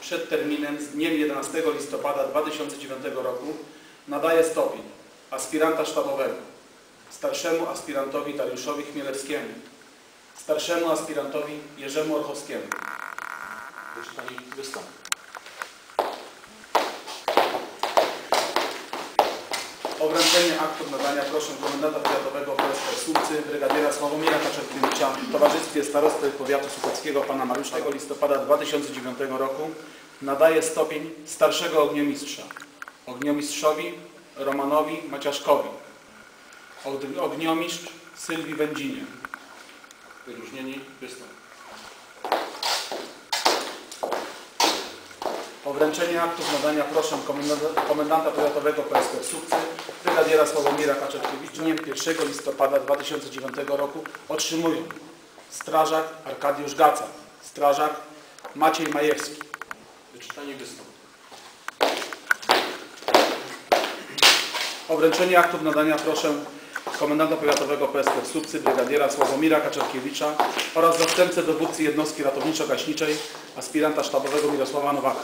przed terminem z dniem 11 listopada 2009 roku nadaje stopień aspiranta sztabowego starszemu aspirantowi Dariuszowi Chmielewskiemu, starszemu aspirantowi Jerzemu Orchowskiemu. Jeszcze pani wystąpi. O wręczenie aktów nadania proszę komendanta powiatowego PSP Słupcy, brygadiera Sławomira Kaczerkiewicza w towarzystwie starosty powiatu słupeckiego pana Mariusza listopada 2009 roku nadaje stopień starszego ogniomistrza ogniomistrzowi Romanowi Maciaszkowi, Ogn- ogniomistrz Sylwii Wędzinie. Wyróżnieni wystąpi. O wręczenie aktów nadania proszę komendanta, powiatowego PSP Słupcy, brygadiera Sławomira Kaczerkiewicza. Dniem 1 listopada 2009 roku otrzymują strażak Arkadiusz Gaca, strażak Maciej Majewski. Czy Pani wystąpi? O wręczenie aktów nadania proszę komendanta powiatowego PSP w Słupcy, brygadiera Sławomira Kaczerkiewicza oraz zastępcę dowódcy jednostki ratowniczo-gaśniczej, aspiranta sztabowego Mirosława Nowaka.